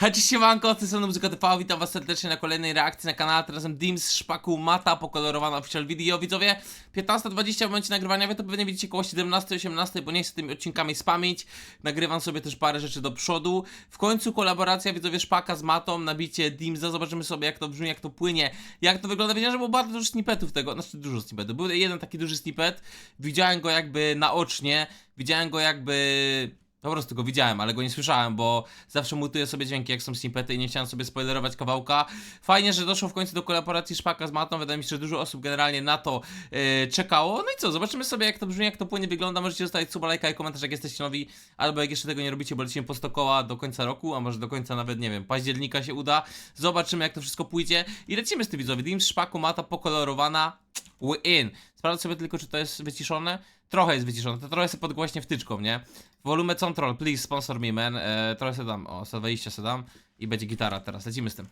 Hej, cześć, siemanko, to jest Muzyka TV, witam was serdecznie na kolejnej reakcji na kanale, tym razem Dims, Szpaku, Mata, pokolorowana official video, widzowie, 15.20 w momencie nagrywania, wy to pewnie widzicie koło 17-18, bo nie chcę tymi odcinkami spamić, nagrywam sobie też parę rzeczy do przodu, w końcu kolaboracja, widzowie, Szpaka z Matą, nabicie Dimsa, zobaczymy sobie jak to brzmi, jak to płynie, jak to wygląda, wiedziałem, że było bardzo dużo snippetów tego, znaczy dużo snippetów, był jeden taki duży snippet, widziałem go jakby naocznie, widziałem go jakby... Po prostu go widziałem, ale go nie słyszałem, bo zawsze mutuję sobie dźwięki, jak są snippety i nie chciałem sobie spoilerować kawałka. Fajnie, że doszło w końcu do kolaboracji Szpaka z Matą. Wydaje mi się, że dużo osób generalnie na to yy, czekało. No i co, zobaczymy sobie, jak to brzmi, jak to płynie wygląda. Możecie zostawić suba, lajka i komentarz, jak jesteście nowi, albo jak jeszcze tego nie robicie, bo lecimy po 100 koła do końca roku, a może do końca nawet, nie wiem, października się uda. Zobaczymy, jak to wszystko pójdzie. I lecimy z tym widzowie. Dims, Szpaku, Mata pokolorowana. We in. Sprawdzę sobie tylko, czy to jest wyciszone. Trochę jest wyciszone, to trochę sobie podgłośnie wtyczką, nie? Volume control, please sponsor me, man. E, trochę sobie dam, o, 120 sobie dam i będzie gitara teraz, lecimy z tym.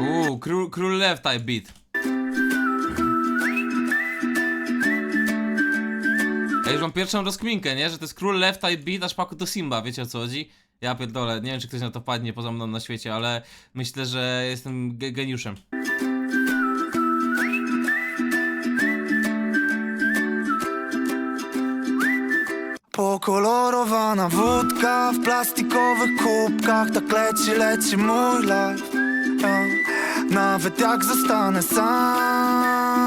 Uuu, król, król left type beat. Ja już mam pierwszą rozkminkę, nie? Że to jest król left type beat, a szpaku to Simba, wiecie o co chodzi? Ja pierdolę, nie wiem czy ktoś na to padnie poza mną na świecie, ale myślę, że jestem ge geniuszem. Pokolorowana wódka w plastikowych kubkach Tak leci, leci mój life ja. Nawet jak zostanę sam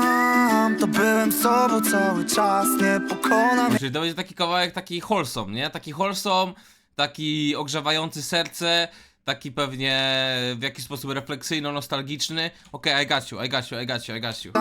To byłem sobą cały czas Nie pokona mnie Czyli to będzie taki kawałek taki wholesome, nie? Taki wholesome, taki ogrzewający serce, taki pewnie w jakiś sposób refleksyjno-nostalgiczny. Okej, I got you, I got you, I got you, I got you.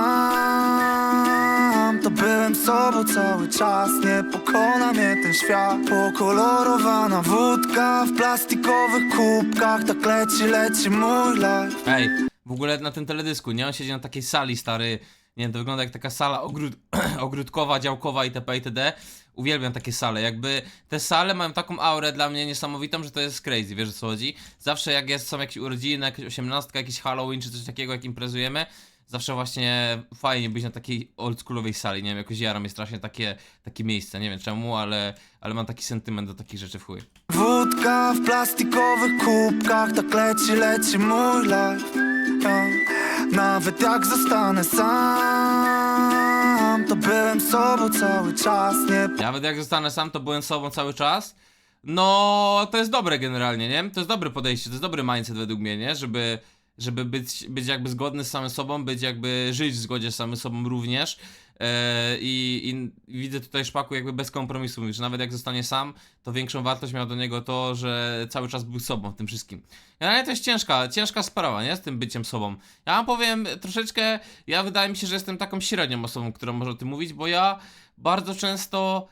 To byłem sobą cały czas Nie pokona mnie ten świat Pokolorowana wódka w plastikowych kubkach Tak leci, leci mój life Ej, w ogóle na tym teledysku, nie? On siedzi na takiej sali, stary. Nie wiem, to wygląda jak taka sala ogród ogródkowa, działkowa itp. itd. Uwielbiam takie sale. Jakby te sale mają taką aurę dla mnie niesamowitą, że to jest crazy, wiesz o co chodzi? Zawsze jak jest, są jakieś urodziny, jakaś osiemnastka, jakiś Halloween czy coś takiego, jak imprezujemy, zawsze właśnie fajnie być na takiej oldschoolowej sali, nie wiem, jakoś jaram jest strasznie takie, takie miejsce, nie wiem czemu, ale, ale mam taki sentyment do takich rzeczy w chuj. Wódka w plastikowych kubkach Tak leci, leci mój life ja. Nawet jak zostanę sam To byłem sobą cały czas Nie Nawet jak zostanę sam, to byłem sobą cały czas. No, to jest dobre generalnie, nie? To jest dobre podejście, to jest dobry mindset według mnie, nie? Żeby, żeby być, być jakby zgodny z samym sobą, być jakby żyć w zgodzie z samym sobą również. Eee, i, I widzę tutaj szpaku jakby bez kompromisu, mówisz, nawet jak zostanie sam, to większą wartość miał do niego to, że cały czas był sobą w tym wszystkim. Ale to jest ciężka, ciężka sprawa, nie? Z tym byciem sobą. Ja wam powiem troszeczkę, ja wydaje mi się, że jestem taką średnią osobą, która może o tym mówić, bo ja bardzo często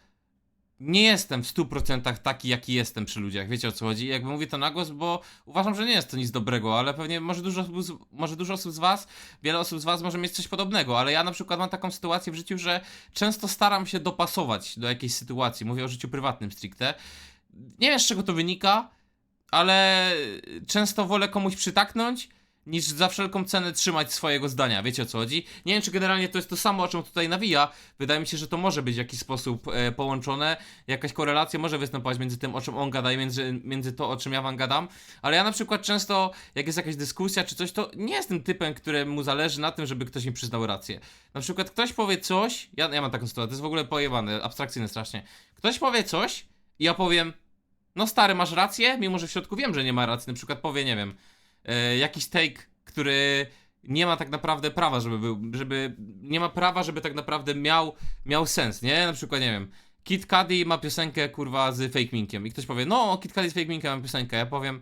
nie jestem w 100% taki, jaki jestem przy ludziach. Wiecie o co chodzi? Jakby mówię to na głos, bo uważam, że nie jest to nic dobrego, ale pewnie może dużo, osób może dużo osób z Was, wiele osób z Was może mieć coś podobnego, ale ja na przykład mam taką sytuację w życiu, że często staram się dopasować do jakiejś sytuacji. Mówię o życiu prywatnym stricte. Nie wiem z czego to wynika, ale często wolę komuś przytaknąć, niż za wszelką cenę trzymać swojego zdania. Wiecie o co chodzi? Nie wiem, czy generalnie to jest to samo, o czym tutaj nawija. Wydaje mi się, że to może być w jakiś sposób e, połączone. Jakaś korelacja może występować między tym, o czym on gada i między, między to, o czym ja wam gadam. Ale ja na przykład często, jak jest jakaś dyskusja czy coś, to nie jestem typem, któremu zależy na tym, żeby ktoś mi przyznał rację. Na przykład ktoś powie coś, ja, ja mam taką sytuację, to jest w ogóle pojebane, abstrakcyjne strasznie. Ktoś powie coś i ja powiem, no stary, masz rację, mimo że w środku wiem, że nie ma racji. Na przykład powie, nie wiem, e, jakiś take, który nie ma tak naprawdę prawa, żeby był, żeby, nie ma prawa, żeby tak naprawdę miał, miał sens, nie? Na przykład, nie wiem, Kid Cudi ma piosenkę, kurwa, z Fake Minkiem i ktoś powie, no, Kid Cudi z Fake Minkiem ma piosenkę, ja powiem,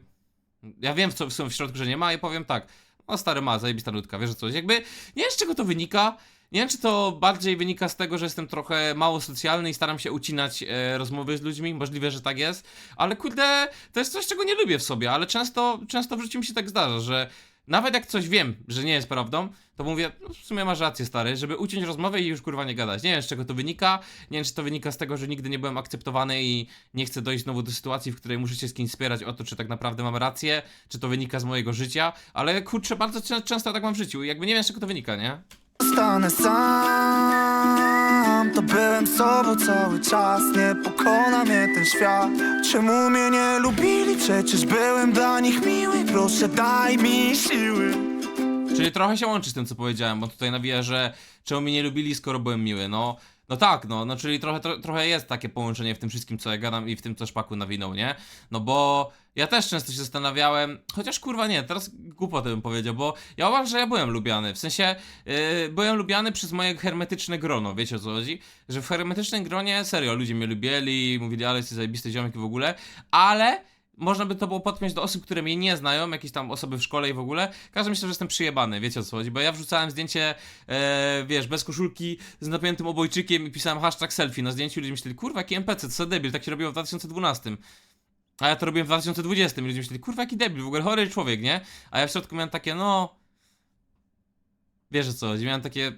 ja wiem co, w w środku, że nie ma i powiem tak, no stary ma, zajebista nutka, wiesz o co? Jakby, nie wiem z czego to wynika, nie wiem, czy to bardziej wynika z tego, że jestem trochę mało socjalny i staram się ucinać e, rozmowy z ludźmi, możliwe, że tak jest, ale kurde, to jest coś, czego nie lubię w sobie, ale często, często w życiu mi się tak zdarza, że nawet jak coś wiem, że nie jest prawdą, to mówię, no w sumie masz rację, stary, żeby uciąć rozmowę i już kurwa nie gadać. Nie wiem, z czego to wynika, nie wiem, czy to wynika z tego, że nigdy nie byłem akceptowany i nie chcę dojść znowu do sytuacji, w której muszę się z kimś spierać o to, czy tak naprawdę mam rację, czy to wynika z mojego życia, ale kurczę, bardzo czę- często tak mam w życiu. Jakby nie wiem, z czego to wynika, nie? Zostanę sam. To byłem sobą cały czas. Nie pokona mnie ten świat. Czemu mnie nie lubili? Przecież byłem dla nich miły. Proszę daj mi siły. Czyli trochę się łączy z tym, co powiedziałem, bo tutaj nawija, że czemu mnie nie lubili, skoro byłem miły. No, no tak, no, no czyli trochę, tro, trochę jest takie połączenie w tym wszystkim, co ja gadam i w tym, co Szpaku nawinął, nie? No bo ja też często się zastanawiałem, chociaż kurwa nie, teraz głupotę bym powiedział, bo ja uważam, że ja byłem lubiany, w sensie yy, byłem lubiany przez moje hermetyczne grono, wiecie o co chodzi? Że w hermetycznym gronie, serio, ludzie mnie lubieli, mówili, ale jesteś zajebisty ziomek i w ogóle, ale można by to było podpiąć do osób, które mnie nie znają, jakieś tam osoby w szkole i w ogóle. Każdy myślał, że jestem przyjebany, wiecie o co chodzi, bo ja wrzucałem zdjęcie, e, wiesz, bez koszulki, z napiętym obojczykiem i pisałem hashtag selfie na zdjęciu ludzie myśleli, kurwa, jaki NPC, co debil, tak się robiło w 2012. A ja to robiłem w 2020 i ludzie myśleli, kurwa, jaki debil, w ogóle chory człowiek, nie? A ja w środku miałem takie, no... Wiesz o co chodzi, miałem takie...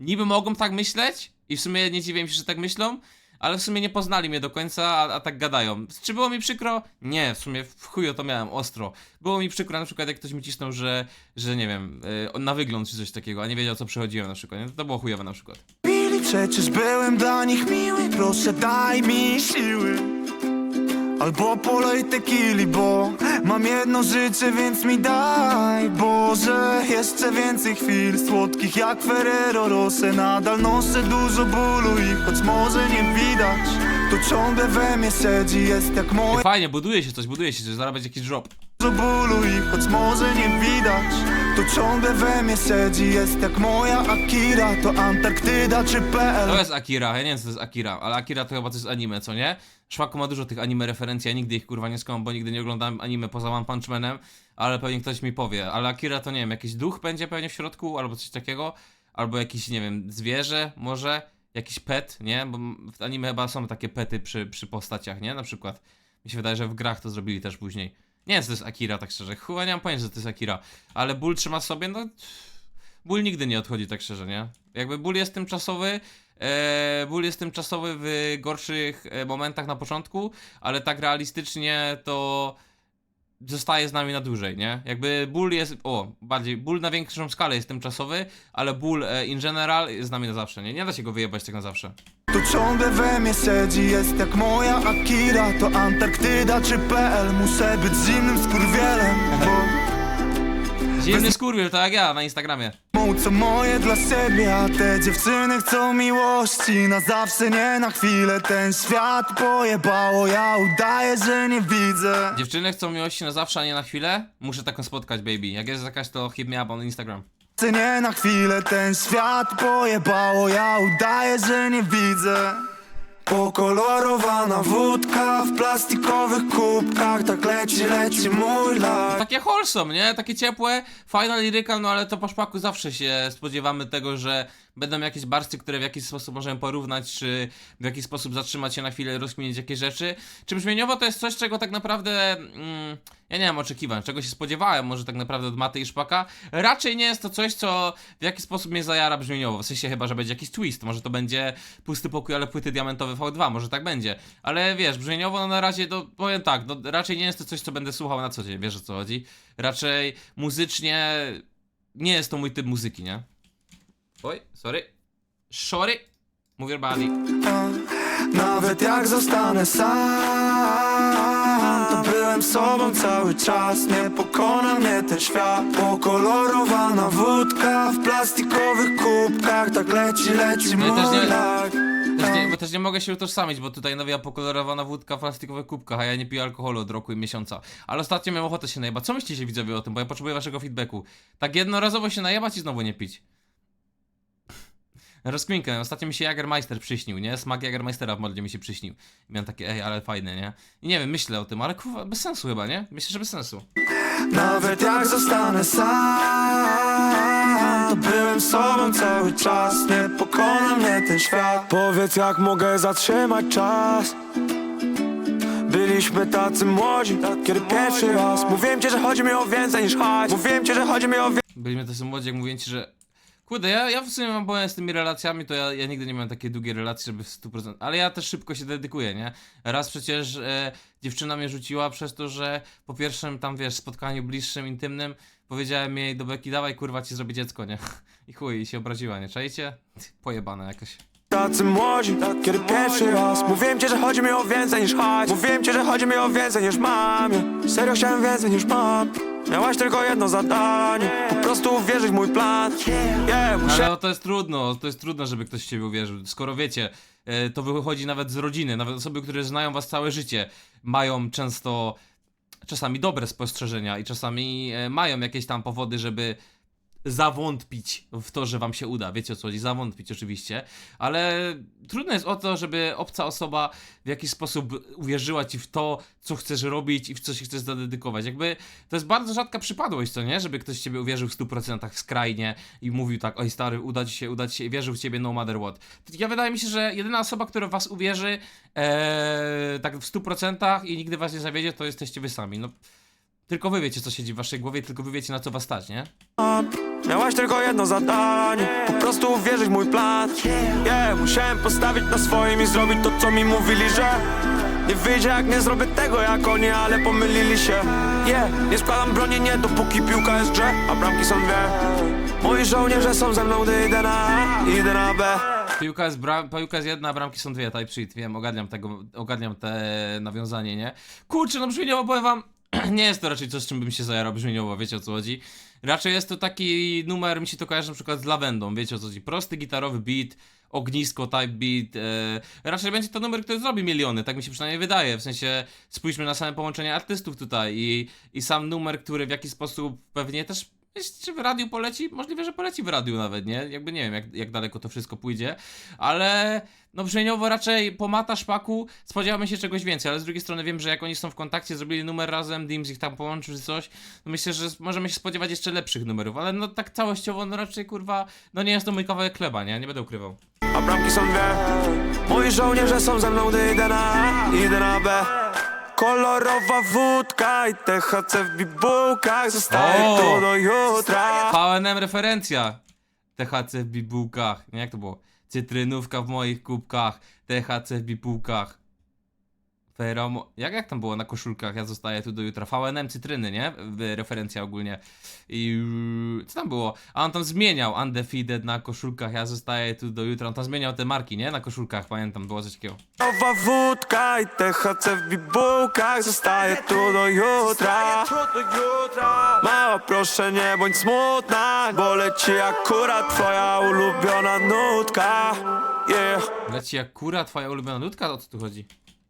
Niby mogą tak myśleć i w sumie nie dziwię się, że tak myślą, ale w sumie nie poznali mnie do końca, a, a tak gadają. Czy było mi przykro? Nie, w sumie w chuju to miałem ostro. Było mi przykro na przykład jak ktoś mi cisnął, że, że nie wiem, y, na wygląd czy coś takiego, a nie wiedział co przechodziłem na przykład. Nie? To było chujowe na przykład. Przecież byłem dla nich miły Proszę daj mi siły Albo polej tequili, bo mam jedno życie, więc mi daj Boże, jeszcze więcej chwil Słodkich jak Ferrero Rosse Nadal noszę dużo bólu i choć może nie widać To ciągle we mnie siedzi, jest jak moje Fajnie, buduje się coś, buduje się coś, zaraz będzie jakiś drop. Dużo bólu i choć może nie widać To ciągle we mnie siedzi, jest jak moja Akira To Antarktyda czy PL To jest Akira, ja nie wiem co to jest Akira, ale Akira to chyba to jest anime, co nie? Szwaku ma dużo tych anime referencji, ja nigdy ich kurwa nie skąd, bo nigdy nie oglądałem anime poza One Punch Manem, ale pewnie ktoś mi powie. Ale Akira to nie wiem, jakiś duch będzie pewnie w środku, albo coś takiego, albo jakiś, nie wiem, zwierzę może, jakiś pet, nie? Bo w anime chyba są takie pety przy, przy postaciach, nie? Na przykład. Mi się wydaje, że w grach to zrobili też później. Nie wiem, co to jest Akira, tak szczerze. Chyba nie mam pojęcia, że to jest Akira. Ale ból trzyma sobie, no... Ból nigdy nie odchodzi, tak szczerze, nie? Jakby ból jest tymczasowy, e, ból jest tymczasowy w gorszych e, momentach na początku, ale tak realistycznie to zostaje z nami na dłużej, nie? Jakby ból jest, o, bardziej, ból na większą skalę jest tymczasowy, ale ból e, in general jest z nami na zawsze, nie? Nie da się go wyjebać tak na zawsze. To ciągle we mnie siedzi, jest jak moja Akira To Antarktyda czy PL Muszę być zimnym skurwielem Bo Zimny skurwiel, to jak ja na Instagramie. Co moje dla siebie A te dziewczyny chcą miłości Na zawsze, nie na chwilę Ten świat pojebało Ja udaję, że nie widzę Dziewczyny chcą miłości na zawsze, a nie na chwilę? Muszę taką spotkać, baby. Jak jest jakaś, to hit me up on Instagram. Chcę nie na chwilę Ten świat pojebało Ja udaję, że nie widzę Pokolorowana wódka w plastikowych kubkach Tak leci, leci mój lag Takie wholesome, nie? Takie ciepłe, fajna liryka, no ale to po szpaku zawsze się spodziewamy tego, że będą jakieś barsty, które w jakiś sposób możemy porównać, czy w jakiś sposób zatrzymać się na chwilę, rozkminić jakieś rzeczy. Czy brzmieniowo to jest coś, czego tak naprawdę, mm, ja nie mam oczekiwań, czego się spodziewałem może tak naprawdę od Maty i Szpaka. Raczej nie jest to coś, co w jakiś sposób mnie zajara brzmieniowo, w sensie chyba, że będzie jakiś twist, może to będzie pusty pokój, ale płyty diamentowe V2, może tak będzie. Ale wiesz, brzmieniowo no na razie, to powiem tak, no raczej nie jest to coś, co będę słuchał na co dzień, wiesz o co chodzi. Raczej muzycznie nie jest to mój typ muzyki, nie? Oj, sorry. Sorry. Your body. Nawet jak zostanę sam To byłem sobą cały czas Nie pokona mnie ten świat Pokolorowana wódka W plastikowych kubkach Tak leci, leci No i też mój nie- lag Też nie, bo też nie mogę się utożsamić, bo tutaj nawija pokolorowana wódka w plastikowych kubkach, a ja nie piję alkoholu od roku i miesiąca. Ale ostatnio miałem ochotę się najebać. Co myślicie widzowie o tym, bo ja potrzebuję waszego feedbacku. Tak jednorazowo się najebać i znowu nie pić. Rozkminkę, ostatnio mi się Jagermeister przyśnił, nie? Smak Jagermeistera w modlie mi się przyśnił. I miałem takie, ej, ale fajne, nie? I nie wiem, myślę o tym, ale kurwa, bez sensu chyba, nie? Myślę, że bez sensu. Nawet jak zostanę sam To byłem sobą cały czas Nie pokona mnie ten świat Powiedz jak mogę zatrzymać czas Byliśmy tacy młodzi, kiedy pierwszy raz Mówiłem ci, że chodzi mi o więcej niż hajs Mówiłem ci, że chodzi mi o więcej Byliśmy tacy młodzi, jak mówię ci, że. Kurde, ja, ja w sumie mam problem z tymi relacjami, to ja, ja nigdy nie miałem takiej długiej relacji, żeby w 100%. Ale ja też szybko się dedykuję, nie? Raz przecież e, dziewczyna mnie rzuciła przez to, że po pierwszym tam wiesz, spotkaniu bliższym, intymnym, powiedziałem jej do beki, dawaj kurwa ci zrobię dziecko, nie? I chuj, i się obraziła, nie? Czajcie? Pojebane jakoś. Tacy młodzi, kiedy pierwszy raz. Mówiłem ci, że chodzi mi o więcej niż hajs. Mówiłem ci, że chodzi mi o więcej niż mam. Serio chciałem więcej niż mam Miałaś tylko jedno zadanie. Po prostu uwierzyć w mój plan. Yeah, muszę Ale to jest trudno, to jest trudno, żeby ktoś w ciebie uwierzył. Skoro wiecie, e, to wychodzi nawet z rodziny, nawet osoby, które znają was całe życie, mają często czasami dobre spostrzeżenia i czasami e, mają jakieś tam powody, żeby zawątpić w to, że wam się uda. Wiecie o co chodzi? Zawątpić oczywiście, ale trudno jest o to, żeby obca osoba w jakiś sposób uwierzyła ci w to, co chcesz robić i w co się chcesz zadedykować. Jakby to jest bardzo rzadka przypadłość, co nie? Żeby ktoś ciebie uwierzył w 100% skrajnie i mówił tak, oj stary, uda ci się, uda ci się i wierzył w ciebie no matter what. Ja wydaje mi się, że jedyna osoba, która w was uwierzy e, tak w 100% i nigdy was nie zawiedzie, to jesteście wy sami. No, tylko wy wiecie, co siedzi w waszej głowie, tylko wy wiecie, na co was stać, nie? Miałaś tylko jedno zadanie Po prostu uwierzyć w mój plan. Yeah, musiałem postawić na swoim i zrobić to, co mi mówili, że Nie wyjdzie jak nie zrobię tego jak oni, ale pomylili się. Yeah, nie składam broni nie dopóki piłka jest grze A bramki są dwie. Moi żołnierze są ze mną, gdy idę na A, idę na B. Piłka jest, bra- piłka jest jedna, a bramki są dwie, type shit, wiem, ogarniam tego, ogarniam te nawiązanie, nie? Kurczę, no brzmieniowo powiem wam, nie jest to raczej coś, czym bym się zajarał brzmieniowo, wiecie o co chodzi? Raczej jest to taki numer, mi się to kojarzy na przykład z lawendą, wiecie o co chodzi? Prosty gitarowy beat, ognisko type beat, e, raczej będzie to numer, który zrobi miliony, tak mi się przynajmniej wydaje, w sensie spójrzmy na same połączenie artystów tutaj i, i sam numer, który w jakiś sposób pewnie też czy w radiu poleci? Możliwe, że poleci w radiu nawet, nie? Jakby nie wiem, jak, jak daleko to wszystko pójdzie, ale no brzmieniowo raczej po Mata Szpaku spodziewamy się czegoś więcej, ale z drugiej strony wiem, że jak oni są w kontakcie, zrobili numer razem, Dims ich tam połączył czy coś, to myślę, że możemy się spodziewać jeszcze lepszych numerów, ale no tak całościowo, no raczej kurwa, no nie jest to mój kawałek chleba, nie? Nie będę ukrywał. a bramki są dwie Moi żołnierze są ze mną, gdy idę na A, idę na B Kolorowa wódka i THC w bibułkach Zostaje O! tu do jutra VNM referencja. THC w bibułkach. Nie, jak to było? Cytrynówka w moich kubkach. THC w bibułkach. Feromo... Jak, jak tam było na koszulkach? Ja zostaję tu do jutra. VNM cytryny, nie? W- Referencja ogólnie. I... Co tam było? A on tam zmieniał Undefeated na koszulkach. Ja zostaję tu do jutra. On tam zmieniał te marki, nie? Na koszulkach. Pamiętam, było coś takiego. Kolorowa wódka i THC w bibułkach Zostaje tu do jutra Mała proszę nie bądź smutna Bo leci akurat twoja ulubiona nutka Yeah Leci jak kura, twoja ulubiona nutka? O co tu chodzi?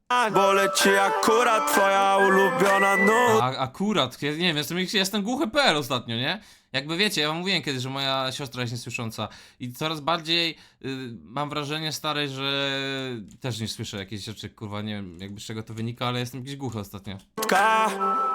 Bo leci akurat twoja ulubiona nutka A, akurat, ja nie wiem, jestem, jestem głuchy PL ostatnio, nie? Jakby wiecie, ja wam mówiłem kiedyś, że moja siostra jest niesłysząca i coraz bardziej y, mam wrażenie stare, że też nie słyszę jakieś rzeczy, kurwa, nie wiem jakby z czego to wynika, ale jestem jakiś głuchy ostatnio.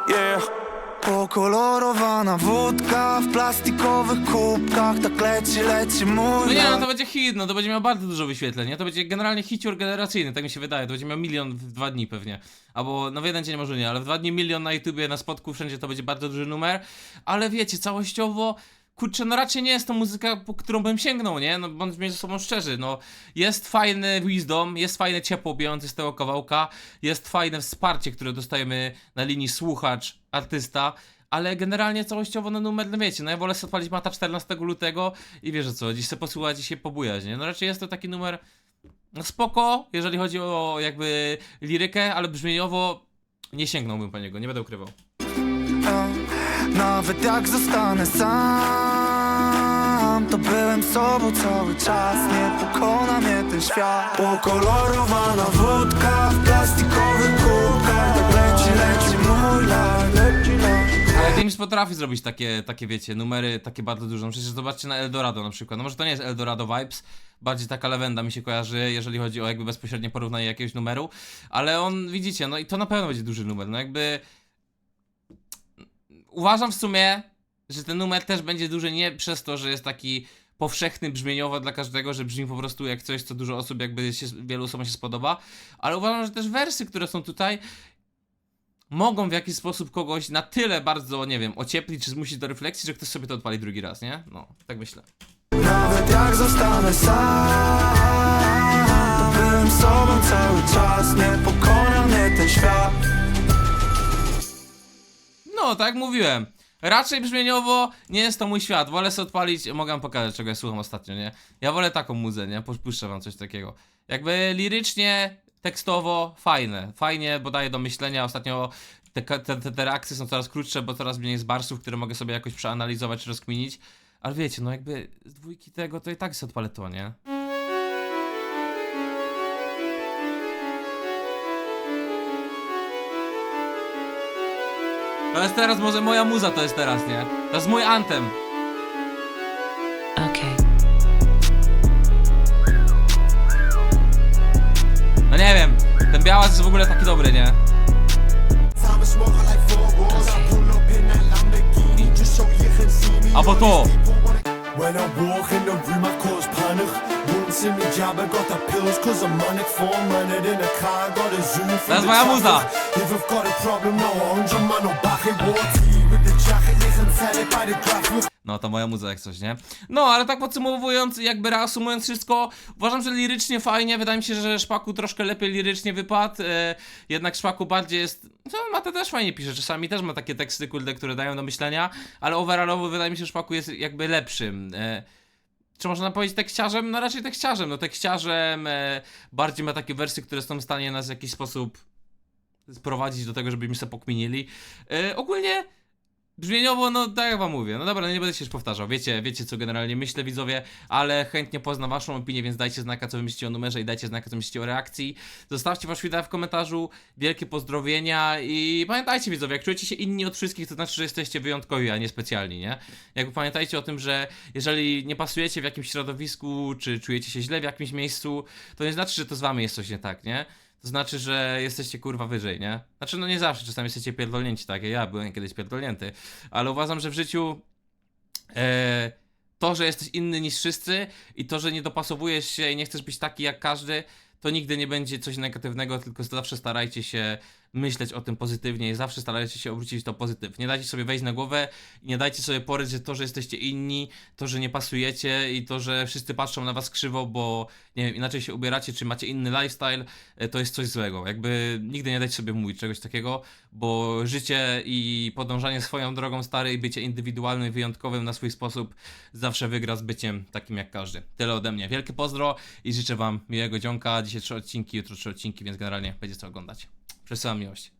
Yeah Pokolorowana wódka w plastikowych kubkach Tak leci, leci mój No nie, no to będzie hit, no to będzie miał bardzo dużo wyświetleń, nie? To będzie generalnie hicior generacyjny, tak mi się wydaje, to będzie miał milion w dwa dni pewnie. Albo, no w jeden dzień może nie, ale w dwa dni milion na YouTubie, na spotku, wszędzie to będzie bardzo duży numer. Ale wiecie, całościowo, kurczę, no raczej nie jest to muzyka, po którą bym sięgnął, nie? No bądźmy ze sobą szczerzy, no. Jest fajny wisdom, jest fajne ciepło bijące z tego kawałka, jest fajne wsparcie, które dostajemy na linii słuchacz, artysta, ale generalnie całościowo no numer, no wiecie, no ja wolę sobie odpalić Mata 14 lutego i wiesz co, dziś sobie posłuchać i się pobujać, nie? No raczej jest to taki numer no spoko, jeżeli chodzi o jakby lirykę, ale brzmieniowo nie sięgnąłbym po niego, nie będę ukrywał. Nawet jak zostanę sam To byłem sobą cały czas. Nie pokona mnie ten świat. Pokolorowana wódka w plastikowych kubkach Tak leci, leci mój lat Leci lat Ale James potrafi zrobić takie, takie wiecie, numery takie bardzo duże. No Przecież zobaczcie na Eldorado na przykład. No może to nie jest Eldorado Vibes, bardziej taka lewenda mi się kojarzy, jeżeli chodzi o jakby bezpośrednie porównanie jakiegoś numeru, ale on, widzicie, no i to na pewno będzie duży numer, no jakby... Uważam w sumie, że ten numer też będzie duży nie przez to, że jest taki powszechny brzmieniowo dla każdego, że brzmi po prostu jak coś, co dużo osób jakby się, wielu osobom się spodoba, ale uważam, że też wersy, które są tutaj, mogą w jakiś sposób kogoś na tyle bardzo, nie wiem, ocieplić czy zmusić do refleksji, że ktoś sobie to odpali drugi raz, nie? No, tak myślę. Nawet jak zostanę sam byłem sobą cały czas Nie pokona mnie ten świat No, tak mówiłem. Raczej brzmieniowo nie jest to mój świat. Wolę sobie odpalić, mogę wam pokazać, czego ja słucham ostatnio, nie? Ja wolę taką muzę, nie? Puszczę wam coś takiego. Jakby lirycznie, tekstowo, fajne. Fajnie, bo daje do myślenia. Ostatnio te, te, te, reakcje są coraz krótsze, bo coraz mniej jest barsów, które mogę sobie jakoś przeanalizować rozkminić. Ale wiecie, no jakby z dwójki tego to i tak sobie odpalę to, nie? To jest teraz może moja muza, to jest teraz, nie? To jest mój antem. Okay. No nie wiem, ten białas jest w ogóle taki dobry, nie? Albo to. When I walk in the room, I cause panic. Won't see me jab, I got the pills, cause I'm manic form. Running in a car, got a zoom for That's the my muza. If I've got a problem, no orange, I'm on no back in water. No to moja muza jak coś, nie? No, ale tak podsumowując, jakby reasumując wszystko, uważam, że lirycznie fajnie, wydaje mi się, że Szpaku troszkę lepiej lirycznie wypadł, e, jednak Szpaku bardziej jest, no Mate też fajnie pisze, czasami też ma takie teksty, kurde, które dają do myślenia, ale overallowo wydaje mi się, że Szpaku jest jakby lepszym. E, czy można powiedzieć tekściarzem? No raczej tekściarzem, no tekściarzem, e, bardziej ma takie wersy, które są w stanie nas w jakiś sposób sprowadzić do tego, żebyśmy sobie pokminili. E, ogólnie Brzmieniowo, no tak jak wam mówię, no dobra, no nie będę się już powtarzał, wiecie, wiecie co generalnie myślę widzowie, ale chętnie poznam waszą opinię, więc dajcie znaka co wy myślicie o numerze i dajcie znaka co myślicie o reakcji. Zostawcie wasz feedback w komentarzu, wielkie pozdrowienia i pamiętajcie widzowie, jak czujecie się inni od wszystkich, to znaczy, że jesteście wyjątkowi, a nie specjalni, nie? Jakby pamiętajcie o tym, że jeżeli nie pasujecie w jakimś środowisku, czy czujecie się źle w jakimś miejscu, to nie znaczy, że to z wami jest coś nie tak, nie? To znaczy, że jesteście kurwa wyżej, nie? Znaczy, no nie zawsze, czasami jesteście pierdolnięci, tak? Ja byłem kiedyś pierdolnięty, ale uważam, że w życiu e, to, że jesteś inny niż wszyscy i to, że nie dopasowujesz się i nie chcesz być taki jak każdy, to nigdy nie będzie coś negatywnego, tylko zawsze starajcie się myśleć o tym pozytywnie i zawsze starajcie się obrócić to pozytyw. Nie dajcie sobie wejść na głowę i nie dajcie sobie poryć, że to, że jesteście inni, to, że nie pasujecie i to, że wszyscy patrzą na was krzywo, bo nie wiem, inaczej się ubieracie, czy macie inny lifestyle, e, to jest coś złego. Jakby nigdy nie dajcie sobie mówić czegoś takiego, bo życie i podążanie swoją drogą stary i bycie indywidualnym wyjątkowym na swój sposób zawsze wygra z byciem takim jak każdy. Tyle ode mnie. Wielkie pozdro i życzę wam miłego dzionka. Dzisiaj trzy odcinki, jutro trzy odcinki, więc generalnie będzie co oglądać. Przesyłam miłość.